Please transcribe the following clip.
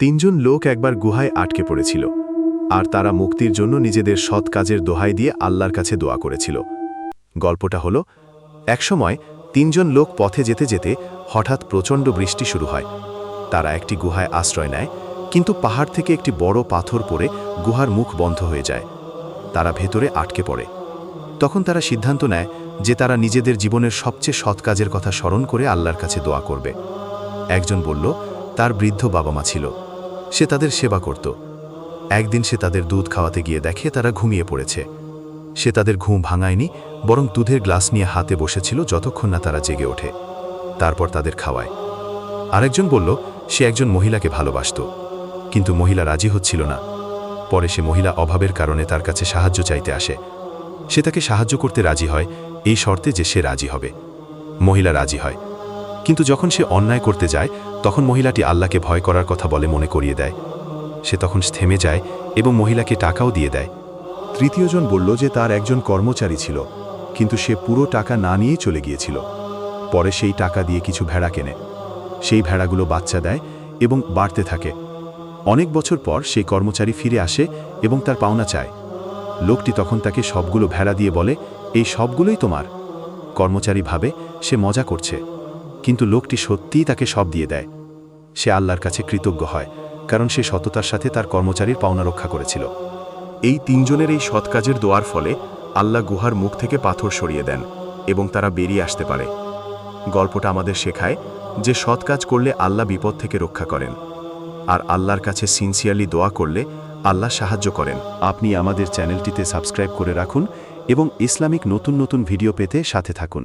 তিনজন লোক একবার গুহায় আটকে পড়েছিল, আর তারা মুক্তির জন্য নিজেদের সৎ কাজের দোহাই দিয়ে আল্লাহর কাছে দোয়া করেছিল। গল্পটা হলো, একসময় তিনজন লোক পথে যেতে যেতে হঠাৎ প্রচণ্ড বৃষ্টি শুরু হয়। তারা একটি গুহায় আশ্রয় নেয়, কিন্তু পাহাড় থেকে একটি বড় পাথর পড়ে গুহার মুখ বন্ধ হয়ে যায়। তারা ভেতরে আটকে পড়ে। তখন তারা সিদ্ধান্ত নেয় যে তারা নিজেদের জীবনের সবচেয়ে সৎ কাজের কথা স্মরণ করে আল্লাহর কাছে দোয়া করবে। একজন বলল, তার বৃদ্ধ বাবা মা ছিল। সে তাদের সেবা করত। একদিন সে তাদের দুধ খাওয়াতে গিয়ে দেখে তারা ঘুমিয়ে পড়েছে। সে তাদের ঘুম ভাঙায়নি, বরং দুধের গ্লাস নিয়ে হাতে বসেছিল যতক্ষণ না তারা জেগে ওঠে। তারপর তাদের খাওয়ায়। আরেকজন বলল, সে একজন মহিলাকে ভালোবাসত। কিন্তু মহিলা রাজি হচ্ছিল না। পরে সে মহিলা অভাবের কারণে তার কাছে সাহায্য চাইতে আসে। সে তাকে সাহায্য করতে রাজি হয়, এই শর্তে যে সে রাজি হবে। মহিলা রাজি হয়। কিন্তু যখন সে অন্যায় করতে যায়, তখন মহিলাটি আল্লাহকে ভয় করার কথা বলে মনে করিয়ে দেয়। সে তখন থেমে যায় এবং মহিলাকে টাকাও দিয়ে দেয়। তৃতীয়জন বলল যে তার একজন কর্মচারী ছিল, কিন্তু সে পুরো টাকা না নিয়েই চলে গিয়েছিল। পরে সেই টাকা দিয়ে কিছু ভেড়া কেনে। সেই ভেড়াগুলো বাচ্চা দেয় এবং বাড়তে থাকে। অনেক বছর পর সেই কর্মচারী ফিরে আসে এবং তার পাওনা চায়। লোকটি তখন তাকে সবগুলো ভেড়া দিয়ে বলে, এই সবগুলোই তোমার? কর্মচারী ভাবে সে মজা করছে। কিন্তু লোকটি সত্যিই তাকে সব দিয়ে দেয়। সে আল্লাহর কাছে কৃতজ্ঞ হয়, কারণ সে সততার সাথে তার কর্মচারীর পাওনা রক্ষা করেছিল। এই তিনজনের এই সৎ কাজের দোয়ার ফলে আল্লাহ গুহার মুখ থেকে পাথর সরিয়ে দেন এবং তারা বেরিয়ে আসতে পারে। গল্পটা আমাদের শেখায় যে সৎ কাজ করলে আল্লাহ বিপদ থেকে রক্ষা করেন, আর আল্লাহর কাছে সিনসিয়ারলি দোয়া করলে আল্লাহ সাহায্য করেন। আপনি আমাদের চ্যানেলটিতে সাবস্ক্রাইব করে রাখুন এবং ইসলামিক নতুন নতুন ভিডিও পেতে সাথে থাকুন।